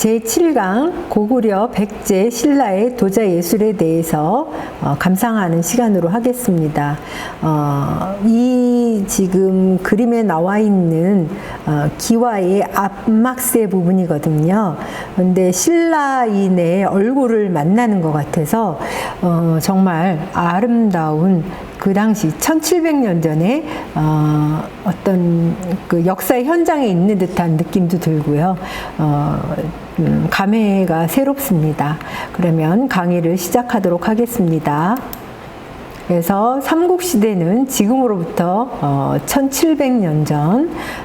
제7강 고구려 백제 신라의 도자 예술에 대해서 어, 감상하는 시간으로 하겠습니다. 어, 이 지금 그림에 나와 있는 어, 기와의 앞막세 부분이거든요. 근데 신라인의 얼굴을 만나는 것 같아서 어, 정말 아름다운 그 당시 1700년 전에 어, 어떤 그 역사의 현장에 있는 듯한 느낌도 들고요. 어, 음, 감회가 새롭습니다. 그러면 강의를 시작하도록 하겠습니다. 그래서 삼국시대는 지금으로부터 어, 1700년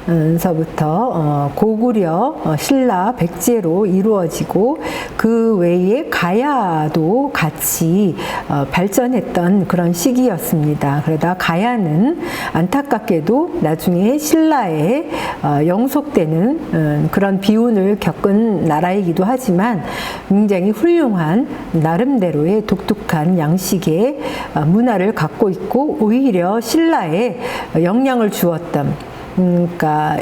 전서부터 어, 고구려, 어, 신라, 백제로 이루어지고 그 외에 가야도 같이 어, 발전했던 그런 시기였습니다. 그러다 가야는 안타깝게도 나중에 신라에 어, 영속되는 어, 그런 비운을 겪은 나라이기도 하지만 굉장히 훌륭한 나름대로의 독특한 양식의 어, 문화 를 갖고 있고 오히려 신라에 영향을 주었던 음, 그러니까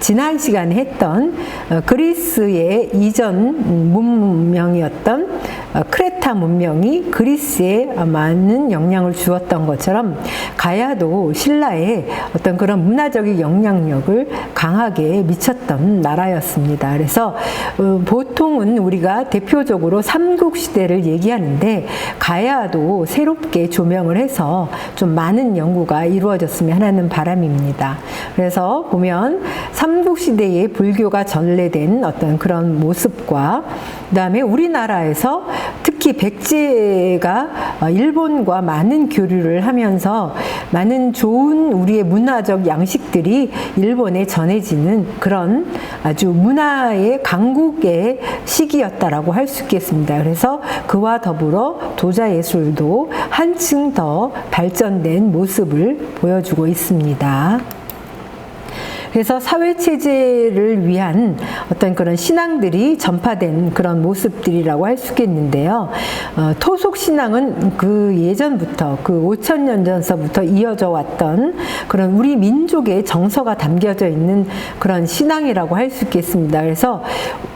지난 시간에 했던 어, 그리스의 이전 문명이었던 어, 크레 타 문명이 그리스에 많은 영향을 주었던 것처럼 가야도 신라에 어떤 그런 문화적인 영향력을 강하게 미쳤던 나라였습니다. 그래서 어, 보통은 우리가 대표적으로 삼국 시대를 얘기하는데 가야도 새롭게 조명을 해서 좀 많은 연구가 이루어졌으면 하는 바람입니다. 그래서 보면 삼국 시대에 불교가 전래된 어떤 그런 모습과 그다음에 우리나라에서 특히 백제가 일본과 많은 교류를 하면서 많은 좋은 우리의 문화적 양식들이 일본에 전해지는 그런 아주 문화의 강국의 시기였다라고 할 수 있겠습니다. 그래서 그와 더불어 도자 예술도 한층 더 발전된 모습을 보여주고 있습니다. 그래서 사회 체제를 위한 어떤 그런 신앙들이 전파된 그런 모습들이라고 할 수 있겠는데요. 어, 토속 신앙은 그 예전부터 그 5천 년 전서부터 이어져 왔던 그런 우리 민족의 정서가 담겨져 있는 그런 신앙이라고 할 수 있겠습니다. 그래서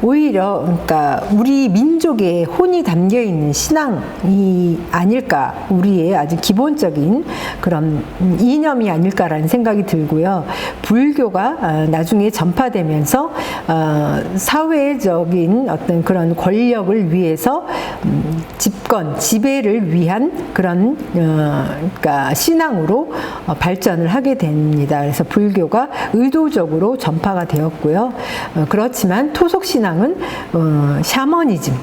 오히려 그러니까 우리 민족의 혼이 담겨 있는 신앙이 아닐까 우리의 아주 기본적인 그런 이념이 아닐까라는 생각이 들고요. 불교가 어, 나중에 전파되면서 어, 사회적인 어떤 그런 권력을 위해서 음, 집권, 지배를 위한 그런 어, 그러니까 신앙으로 발전을 하게 됩니다. 그래서 불교가 의도적으로 전파가 되었고요. 그렇지만 토속 신앙은 샤머니즘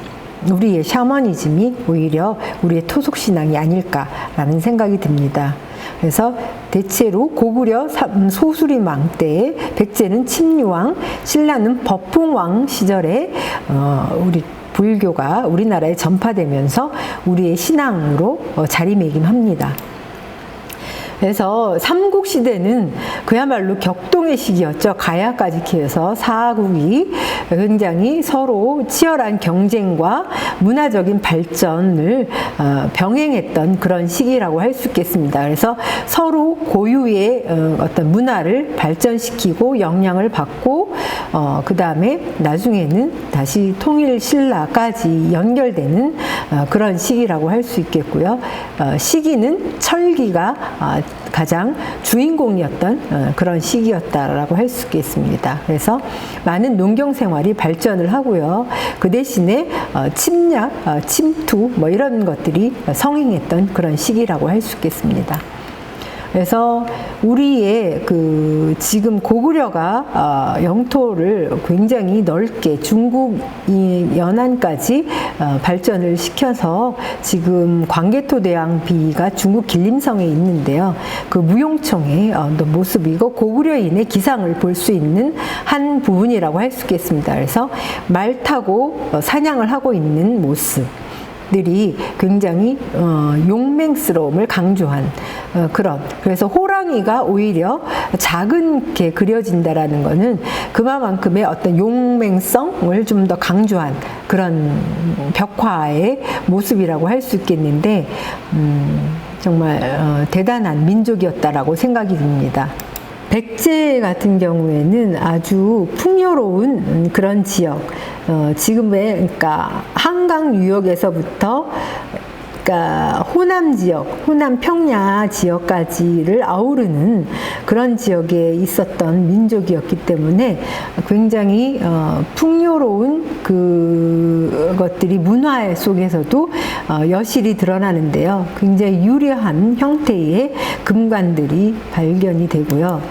우리의 샤머니즘이 오히려 우리의 토속 신앙이 아닐까라는 생각이 듭니다. 그래서 대체로 고구려 음, 소수리왕 때 백제는 침류왕, 신라는 법풍왕 시절에 어, 우리 불교가 우리나라에 전파되면서 우리의 신앙으로 어, 자리매김합니다. 그래서 삼국 시대는 그야말로 격동의 시기였죠. 가야까지 키워서 사국이 굉장히 서로 치열한 경쟁과 문화적인 발전을 어, 병행했던 그런 시기라고 할 수 있겠습니다. 그래서 서로 고유의 어, 어떤 문화를 발전시키고 영향을 받고 어, 그 다음에 나중에는 다시 통일 신라까지 연결되는 그런 시기라고 할 수 있겠고요. 시기는 철기가 가장 주인공이었던 어, 그런 시기였다라고 할 수 있겠습니다. 그래서 많은 농경 생활이 발전을 하고요. 그 대신에 어, 침략, 어, 침투 뭐 이런 것들이 성행했던 그런 시기라고 할 수 있겠습니다. 그래서 우리의 그 지금 고구려가 어, 영토를 굉장히 넓게 중국 연안까지 어, 발전을 시켜서 지금 광개토 대왕비가 중국 길림성에 있는데요. 그 무용청의 어, 모습이고 고구려인의 기상을 볼 수 있는 한 부분이라고 할 수 있겠습니다. 그래서 말 타고 사냥을 하고 있는 모습. 들이 굉장히 어, 용맹스러움을 강조한 어, 그런 그래서 호랑이가 오히려 작은 게 그려진다라는 것은 그만큼의 어떤 용맹성을 좀 더 강조한 그런 벽화의 모습이라고 할 수 있겠는데 음, 정말 어, 대단한 민족이었다라고 생각이 듭니다. 백제 같은 경우에는 아주 풍요로운 그런 지역, 어, 지금의 그러니까 한강 유역에서부터 그러니까 호남 지역, 호남 평야 지역까지를 아우르는 그런 지역에 있었던 민족이었기 때문에 굉장히 어, 풍요로운 그 것들이 문화 속에서도 어, 여실히 드러나는데요. 굉장히 유려한 형태의 금관들이 발견이 되고요.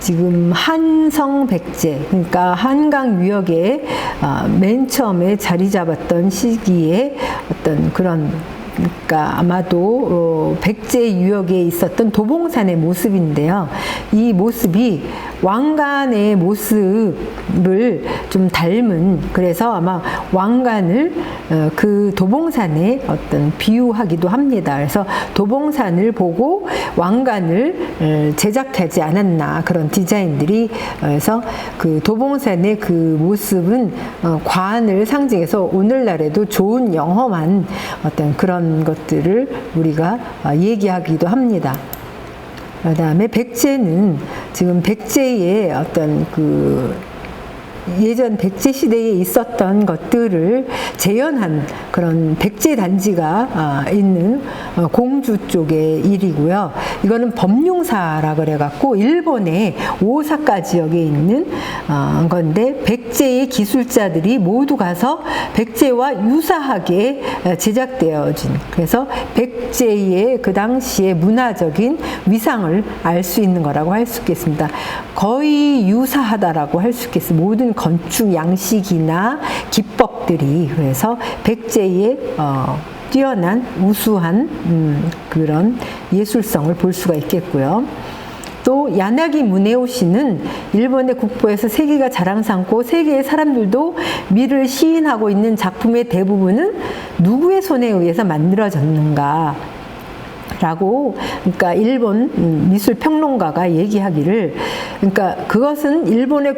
지금 한성 백제, 그러니까 한강 유역에 어, 맨 처음에 자리 잡았던 시기에 어떤 그런 그러니까 아마도 어, 백제 유역에 있었던 도봉산의 모습인데요. 이 모습이 왕관의 모습을 좀 닮은 그래서 아마 왕관을 어, 그 도봉산에 어떤 비유하기도 합니다. 그래서 도봉산을 보고 왕관을 어, 제작하지 않았나 그런 디자인들이 그래서 그 도봉산의 그 모습은 어, 관을 상징해서 오늘날에도 좋은 영험한 어떤 그런 것들을 우리가 아, 얘기하기도 합니다. 그 다음에 백제는 지금 백제의 어떤 그 예전 백제 시대에 있었던 것들을 재현한 그런 백제 단지가 아, 있는 어, 공주 쪽의 일이고요. 이거는 법룡사라 그래갖고 일본의 오사카 지역에 있는 어, 건데 백제의 기술자들이 모두 가서 백제와 유사하게 제작되어진 그래서 백제의 그 당시의 문화적인 위상을 알 수 있는 거라고 할 수 있겠습니다. 거의 유사하다라고 할 수 있겠습니다. 모든 건축 양식이나 기법들이 그래서 백제 의 어, 뛰어난 우수한 음, 그런 예술성을 볼 수가 있겠고요. 또 야나기 무네오 씨는 일본의 국보에서 세계가 자랑 삼고 세계의 사람들도 미를 시인하고 있는 작품의 대부분은 누구의 손에 의해서 만들어졌는가 라고 그러니까 일본 미술 평론가가 얘기하기를 그러니까 그것은 일본의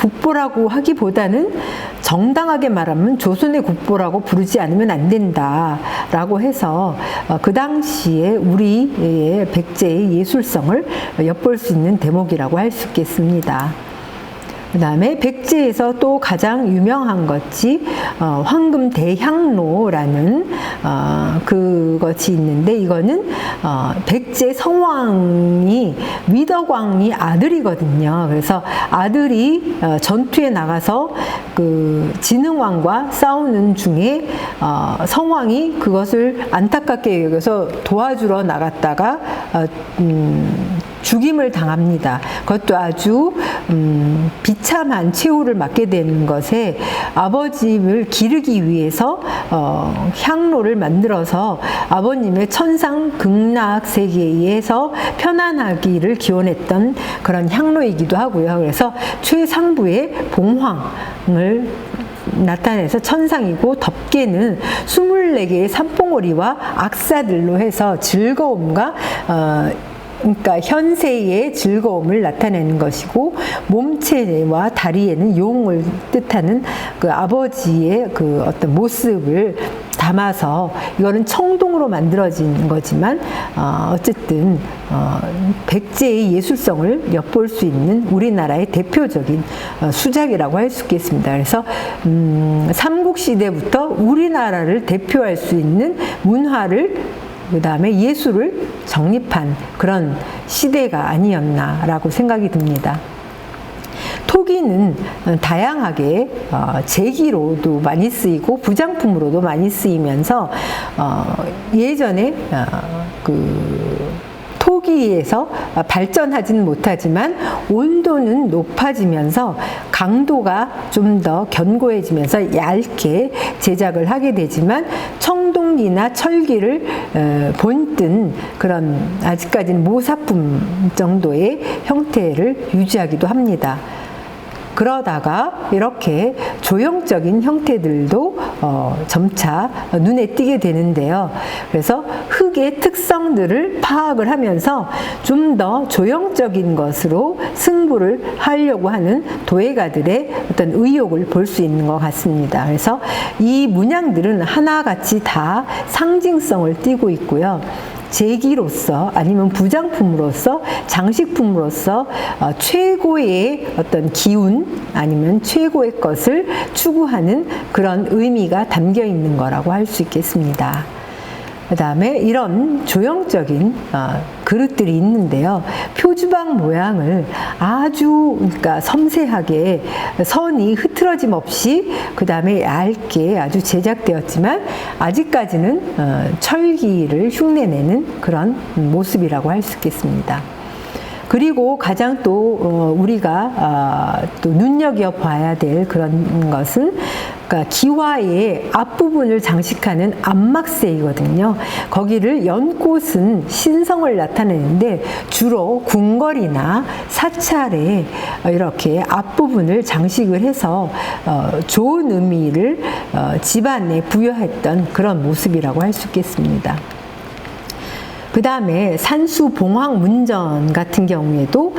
국보라고 하기보다는 정당하게 말하면 조선의 국보라고 부르지 않으면 안 된다라고 해서 어, 그 당시에 우리의 백제의 예술성을 엿볼 수 있는 대목이라고 할 수 있겠습니다. 그 다음에 백제에서 또 가장 유명한 것이 어, 황금 대향로라는 어, 그것이 있는데 이거는 어, 백제 성왕이 위덕왕이 아들이거든요. 그래서 아들이 어, 전투에 나가서 그 진흥왕과 싸우는 중에 어, 성왕이 그것을 안타깝게 여겨서 도와주러 나갔다가 어, 음, 죽임을 당합니다. 그것도 아주 음, 비참한 최후를 맞게 되는 것에 아버지를 기르기 위해서 어, 향로를 만들어서 아버님의 천상 극락 세계에서 편안하기를 기원했던 그런 향로이기도 하고요. 그래서 최상부의 봉황을 나타내서 천상이고 덮개는 24개의 산봉오리와 악사들로 해서 즐거움과 어, 그러니까 현세의 즐거움을 나타내는 것이고 몸체와 다리에는 용을 뜻하는 그 아버지의 그 어떤 모습을 담아서 이거는 청동으로 만들어진 거지만 어, 어쨌든 어, 백제의 예술성을 엿볼 수 있는 우리나라의 대표적인 어, 수작이라고 할 수 있겠습니다. 그래서 음, 삼국 시대부터 우리나라를 대표할 수 있는 문화를 그 다음에 예술을 정립한 그런 시대가 아니었나라고 생각이 듭니다. 토기는 다양하게 어, 제기로도 많이 쓰이고 부장품으로도 많이 쓰이면서 어, 예전에 어, 그 토기에서 발전하지는 못하지만 온도는 높아지면서 강도가 좀 더 견고해지면서 얇게 제작을 하게 되지만 청동기나 철기를 본뜬 그런 아직까지는 모사품 정도의 형태를 유지하기도 합니다. 그러다가 이렇게 조형적인 형태들도 어, 점차 눈에 띄게 되는데요. 그래서 흙의 특성들을 파악을 하면서 좀 더 조형적인 것으로 승부를 하려고 하는 도예가들의 어떤 의욕을 볼 수 있는 것 같습니다. 그래서 이 문양들은 하나같이 다 상징성을 띠고 있고요. 제기로서 아니면 부장품으로서 장식품으로서 어, 최고의 어떤 기운 아니면 최고의 것을 추구하는 그런 의미가 담겨 있는 거라고 할 수 있겠습니다. 그 다음에 이런 조형적인 어, 그릇들이 있는데요. 표주방 모양을 아주 그러니까 섬세하게 선이 흐트러짐 없이 그 다음에 얇게 아주 제작되었지만 아직까지는 어, 철기를 흉내내는 그런 모습이라고 할 수 있겠습니다. 그리고 가장 또 어, 우리가 아, 또 눈여겨 봐야 될 그런 것은 그러니까 기와의 앞부분을 장식하는 안막새이거든요. 거기를 연꽃은 신성을 나타내는데 주로 궁궐이나 사찰에 이렇게 앞부분을 장식을 해서 어, 좋은 의미를 어, 집안에 부여했던 그런 모습이라고 할 수 있겠습니다. 그 다음에 산수 봉황 문전 같은 경우에도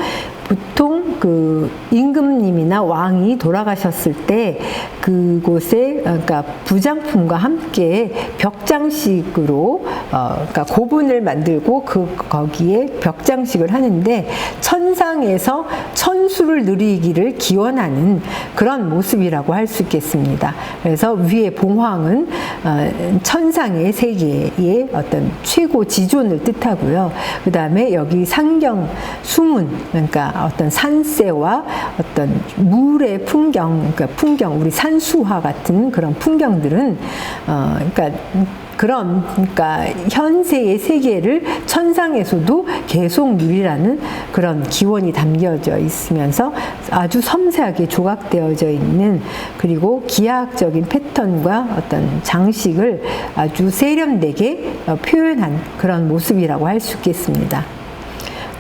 보통 그 임금님이나 왕이 돌아가셨을 때 그곳에 그러니까 부장품과 함께 벽장식으로 어 그러니까 고분을 만들고 그 거기에 벽장식을 하는데 천상에서 천수를 누리기를 기원하는 그런 모습이라고 할 수 있겠습니다. 그래서 위에 봉황은 어 천상의 세계의 어떤 최고 지존을 뜻하고요. 그 다음에 여기 상경 수문 그러니까 어떤 산 세와 어떤 물의 풍경, 그러니까 풍경, 우리 산수화 같은 그런 풍경들은 어, 그러니까 그런 그러니까 현세의 세계를 천상에서도 계속 누리라는 그런 기원이 담겨져 있으면서 아주 섬세하게 조각되어져 있는 그리고 기하학적인 패턴과 어떤 장식을 아주 세련되게 어, 표현한 그런 모습이라고 할 수 있겠습니다.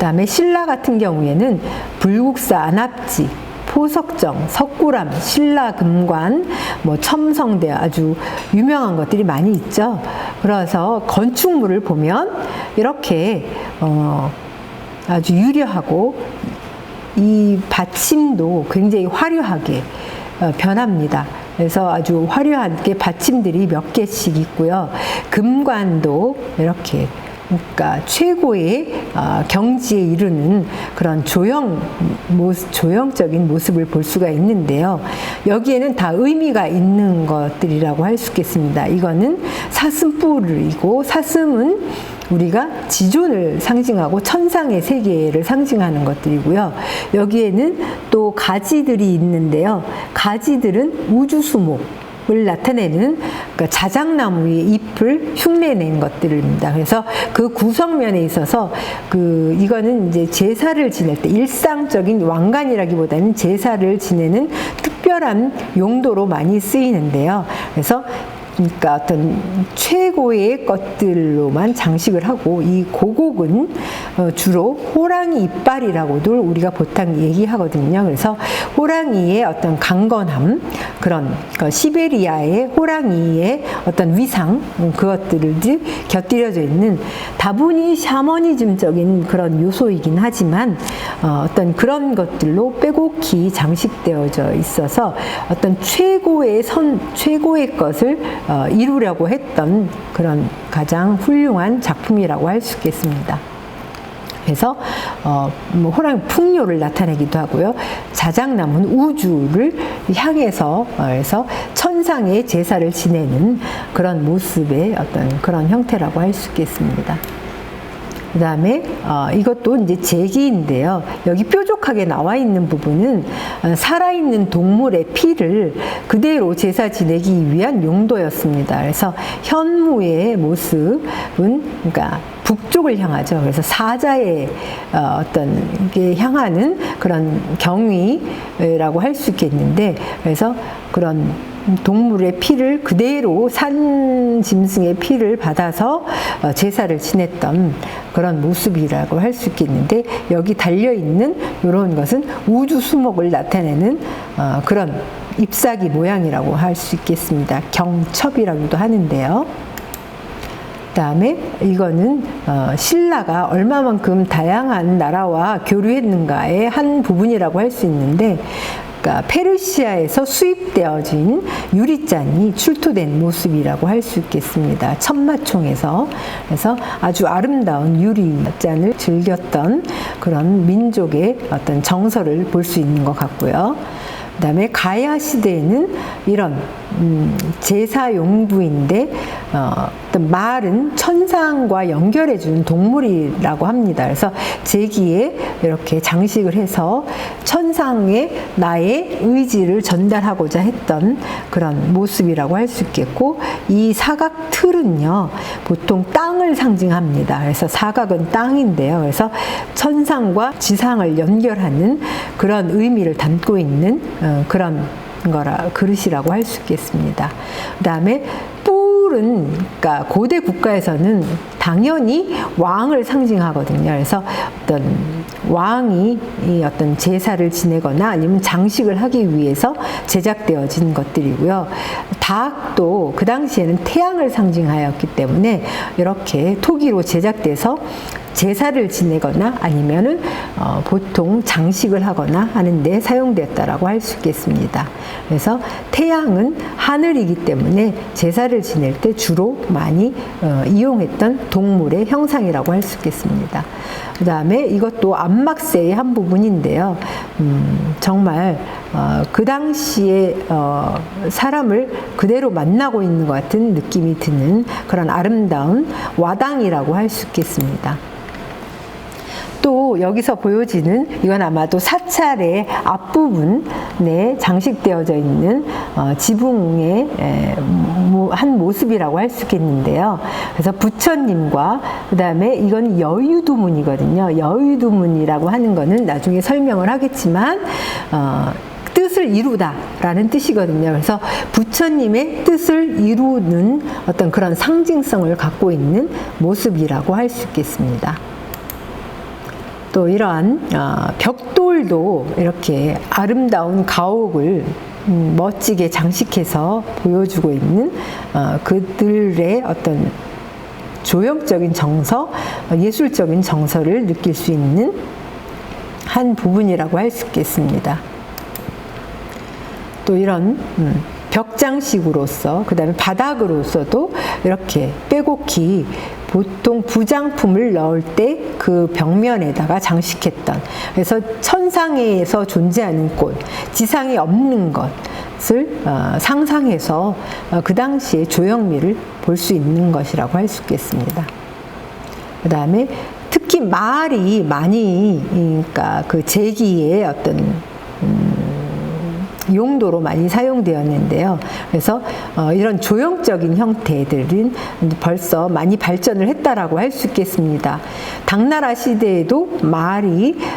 그다음에 신라 같은 경우에는 불국사 안압지 포석정, 석굴암, 신라금관, 뭐 첨성대 아주 유명한 것들이 많이 있죠. 그래서 건축물을 보면 이렇게 어 아주 유려하고 이 받침도 굉장히 화려하게 어 변합니다. 그래서 아주 화려하게 받침들이 몇 개씩 있고요. 금관도 이렇게 그러니까 최고의 어, 경지에 이르는 그런 조형 모습, 조형적인 모습을 볼 수가 있는데요. 여기에는 다 의미가 있는 것들이라고 할 수 있겠습니다. 이거는 사슴뿔이고 사슴은 우리가 지존을 상징하고 천상의 세계를 상징하는 것들이고요. 여기에는 또 가지들이 있는데요. 가지들은 우주수목, 을 나타내는 그러니까 자작나무의 잎을 흉내낸 것들입니다. 그래서 그 구성면에 있어서 그 이거는 이제 제사를 지낼 때 일상적인 왕관이라기보다는 제사를 지내는 특별한 용도로 많이 쓰이는데요. 그래서 그러니까 어떤 최고의 것들로만 장식을 하고 이 고곡은 어, 주로 호랑이 이빨이라고도 우리가 보통 얘기하거든요. 그래서 호랑이의 어떤 강건함 그런 그 시베리아의 호랑이의 어떤 위상 음, 그것들을 곁들여져 있는 다분히 샤머니즘적인 그런 요소이긴 하지만 어, 어떤 그런 것들로 빼곡히 장식되어져 있어서 어떤 최고의 선 최고의 것을 어, 이루려고 했던 그런 가장 훌륭한 작품이라고 할 수 있겠습니다. 그래서 어, 뭐 호랑이 풍요를 나타내기도 하고요. 자작나무는 우주를 향해서 어, 해서 천상의 제사를 지내는 그런 모습의 어떤 그런 형태라고 할 수 있겠습니다. 그 다음에 어, 이것도 이제 제기인데요. 여기 뾰족하게 나와 있는 부분은 어, 살아있는 동물의 피를 그대로 제사 지내기 위한 용도였습니다. 그래서 현무의 모습은 그러니까 북쪽을 향하죠. 그래서 사자의 어, 어떤 게 향하는 그런 경위라고 할 수 있겠는데 그래서 그런 동물의 피를 그대로 산 짐승의 피를 받아서 어, 제사를 지냈던 그런 모습이라고 할 수 있겠는데 여기 달려 있는 이런 것은 우주 수목을 나타내는 어, 그런 잎사귀 모양이라고 할 수 있겠습니다. 경첩이라고도 하는데요. 그다음에 이거는 어, 신라가 얼마만큼 다양한 나라와 교류했는가의 한 부분이라고 할 수 있는데 그러니까 페르시아에서 수입되어진 유리잔이 출토된 모습이라고 할 수 있겠습니다. 천마총에서 그래서 아주 아름다운 유리잔을 즐겼던 그런 민족의 어떤 정서를 볼 수 있는 것 같고요. 그 다음에 가야 시대에는 이런 음, 제사 용부인데 어, 어떤 말은 천상과 연결해 주는 동물이라고 합니다. 그래서 제기에 이렇게 장식을 해서 천상에 나의 의지를 전달하고자 했던 그런 모습이라고 할 수 있겠고 이 사각 틀은요 보통 땅을 상징합니다. 그래서 사각은 땅인데요. 그래서 천상과 지상을 연결하는 그런 의미를 담고 있는 어, 그런 거라 그릇이라고 할 수 있겠습니다. 그다음에 뿔은 그러니까 고대 국가에서는 당연히 왕을 상징하거든요. 그래서 어떤 왕이 이 어떤 제사를 지내거나 아니면 장식을 하기 위해서 제작되어진 것들이고요. 닭도 그 당시에는 태양을 상징하였기 때문에 이렇게 토기로 제작돼서 제사를 지내거나 아니면은 어, 보통 장식을 하거나 하는데 사용됐다라고 할 수 있겠습니다. 그래서 태양은 하늘이기 때문에 제사를 지낼 때 주로 많이 어, 이용했던 동물의 형상이라고 할 수 있겠습니다. 그 다음에 이것도 안막세의 한 부분인데요. 음, 정말 어, 그 당시에 어, 사람을 그대로 만나고 있는 것 같은 느낌이 드는 그런 아름다운 와당이라고 할 수 있겠습니다. 또 여기서 보여지는 이건 아마도 사찰의 앞부분에 장식되어져 있는 어, 지붕의 한 모습이라고 할 수 있겠는데요. 그래서 부처님과 그 다음에 이건 여유두문이거든요. 여유두문이라고 하는 거는 나중에 설명을 하겠지만 어, 뜻을 이루다라는 뜻이거든요. 그래서 부처님의 뜻을 이루는 어떤 그런 상징성을 갖고 있는 모습이라고 할 수 있겠습니다. 또 이러한 어, 벽돌도 이렇게 아름다운 가옥을 음, 멋지게 장식해서 보여주고 있는 어, 그들의 어떤 조형적인 정서, 어, 예술적인 정서를 느낄 수 있는 한 부분이라고 할 수 있겠습니다. 또 이런 음, 벽장식으로서 그다음에 바닥으로서도 이렇게 빼곡히 보통 부장품을 넣을 때 그 벽면에다가 장식했던 그래서 천상에서 존재하는 꽃, 지상에 없는 것을 어, 상상해서 어, 그 당시의 조형미를 볼 수 있는 것이라고 할 수 있겠습니다. 그 다음에 특히 말이 많이 그러니까 그 제기의 어떤 음, 용도로 많이 사용되었는데요. 그래서 어, 이런 조형적인 형태들은 벌써 많이 발전을 했다라고 할 수 있겠습니다. 당나라 시대에도 말이 어,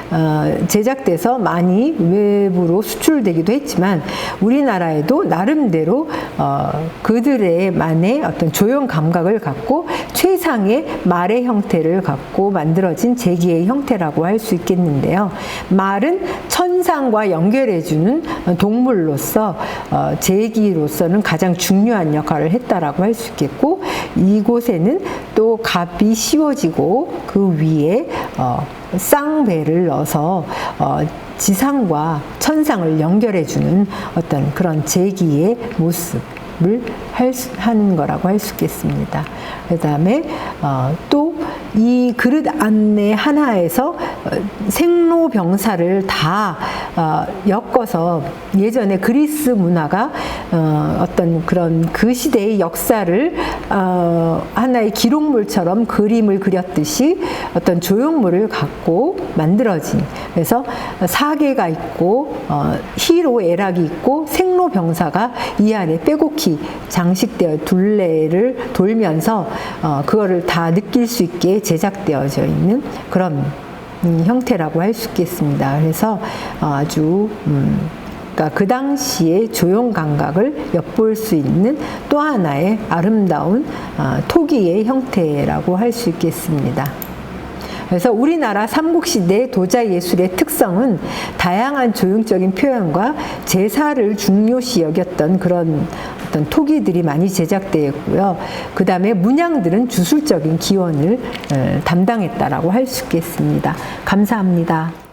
제작돼서 많이 외부로 수출되기도 했지만 우리나라에도 나름대로 어, 그들의 만의 어떤 조형 감각을 갖고 최상의 말의 형태를 갖고 만들어진 제기의 형태라고 할 수 있겠는데요. 말은 천상과 연결해주는 동물로서 어, 제기로서는 가장 중요한 역할을 했다라고 할 수 있겠고 이곳에는 또 값이 씌워지고 그 위에 어, 쌍배를 넣어서 어, 지상과 천상을 연결해주는 어떤 그런 제기의 모습을 할 수, 하는 거라고 할 수 있겠습니다. 그 다음에 어, 또이 그릇 안내 하나에서 어, 생로병사를 다 어, 엮어서 예전에 그리스 문화가 어, 어떤 그런 그 시대의 역사를 어, 하나의 기록물처럼 그림을 그렸듯이 어떤 조형물을 갖고 만들어진. 그래서 사계가 있고 어, 희로 애락이 있고 생로병사가 이 안에 빼곡히 장식되어 둘레를 돌면서 어, 그거를 다 느낄 수 있게 제작되어져 있는 그런 음, 형태라고 할 수 있겠습니다. 그래서 어, 아주 음, 그러니까 그 당시의 조형 감각을 엿볼 수 있는 또 하나의 아름다운 어, 토기의 형태라고 할 수 있겠습니다. 그래서 우리나라 삼국시대 도자 예술의 특성은 다양한 조형적인 표현과 제사를 중요시 여겼던 그런 어떤 토기들이 많이 제작되었고요. 그 다음에 문양들은 주술적인 기원을 어, 담당했다라고 할 수 있겠습니다. 감사합니다.